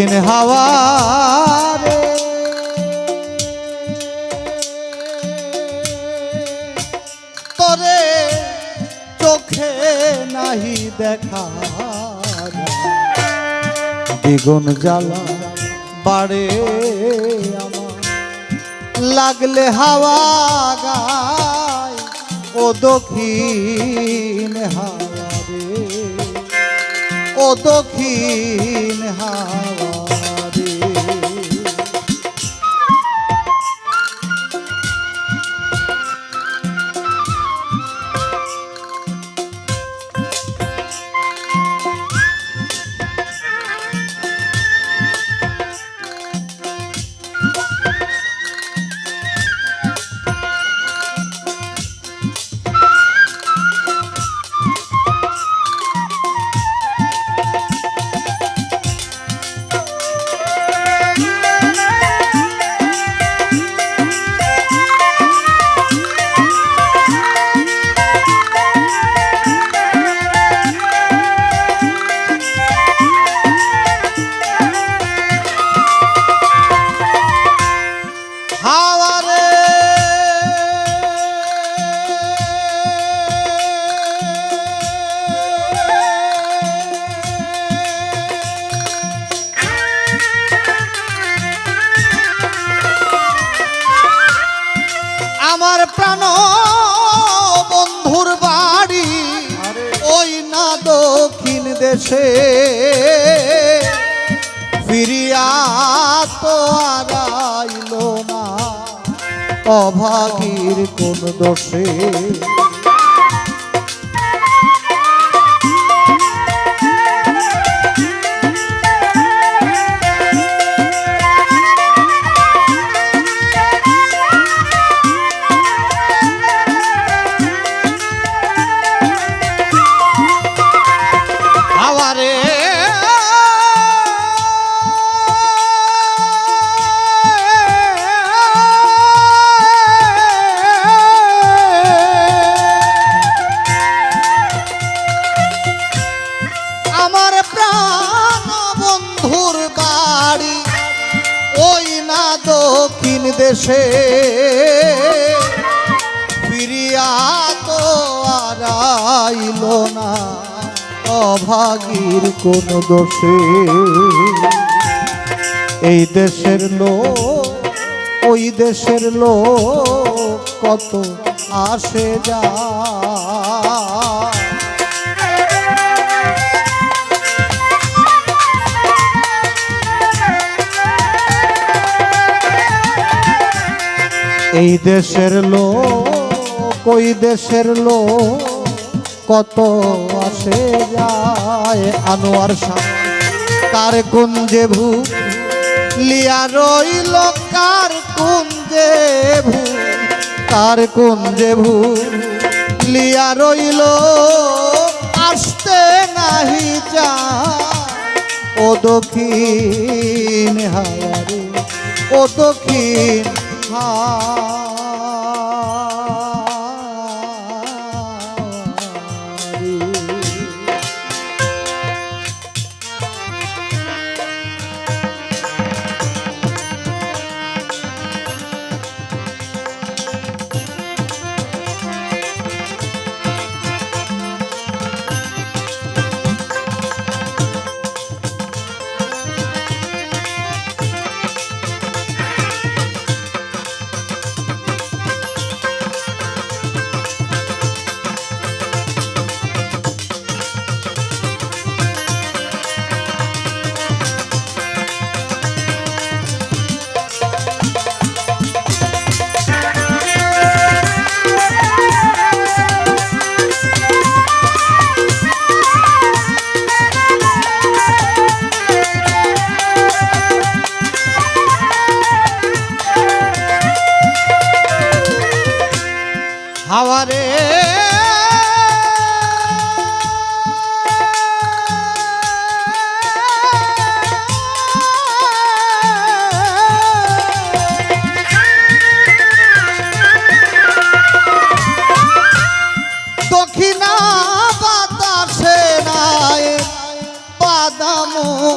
দক্ষিণ হাওয়া তোরে চোখে নাহি দেখা দ্বিগুণ জ্বালা বাড়ে লাগলে হাওয়া গায় ও দক্ষিণ হাওয়া। ও দক্ষিণ হাওয়া। দেশে ফিরিয়া তো আগাইল না। অভাগীর কোন দোষে দেশে ফিরিয়া তো না। অভাগীর কোন দোষে। এই দেশের লোক, ওই দেশের লোক কত আসে যা এই দেশের লোক, ওই দেশের লোক কত আসে যায় আনোয়ার শাহ। কার কুঞ্জে ভূ লিয়া রইল, কার কুঞ্জে ভূ? কার কুঞ্জে ভূ লিয়া রইল, আসতে নাহি যা ও দক্ষিণ হায়ারে, ও দক্ষিণ হায়ারে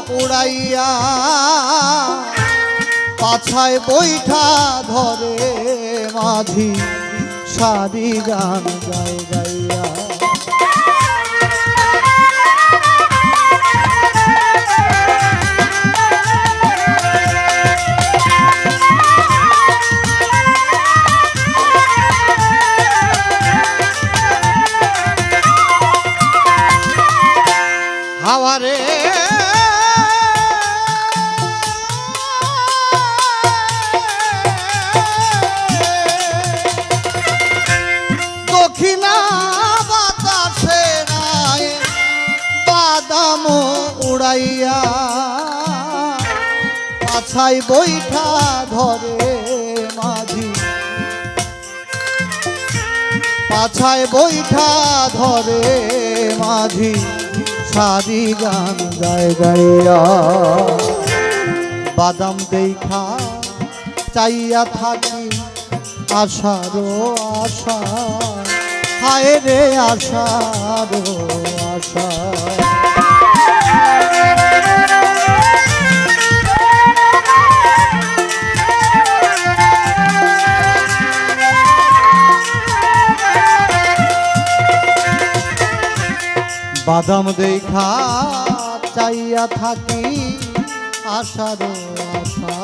উড়াইয়া পাছায় বৈঠা ধরে মাঝি সারি গান গাই গাইয়া। হাওয়ারে উড়াইয়া পাছাই বৈঠা ধরে মাঝি। পাছায় বৈঠা ধরে মাঝি সারি গান গায় গাইয়া বাদাম দেখা চাইয়া থাকি আশারও আশা। হায় রে আশারও আশা। বাদাম দেখা চাইয়া থাকি আশার আশা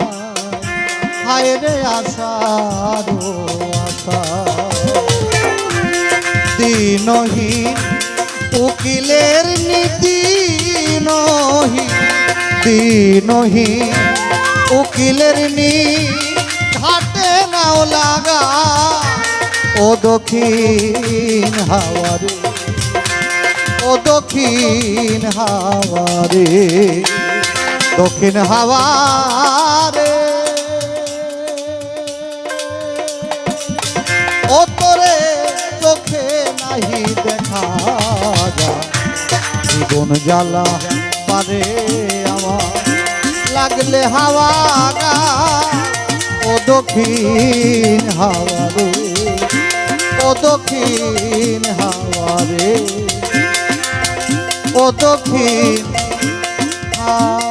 হায় রে আশার আশা দিনহীন উকিলের নীতি নহি দিনহি, উকিলের নি ঘাটে নাও লাগা, ও দক্ষিণ হাওয়ারে, ও দক্ষিণ হাওয়ারে দক্ষিণ হাওয়ারে। জীবন জ্বালা পারে আমার। লাগলে হাওয়া গা ও দক্ষিণ হাওয়া রে, ও দক্ষিণ হাওয়া রে, ও দক্ষিণ হাওয়া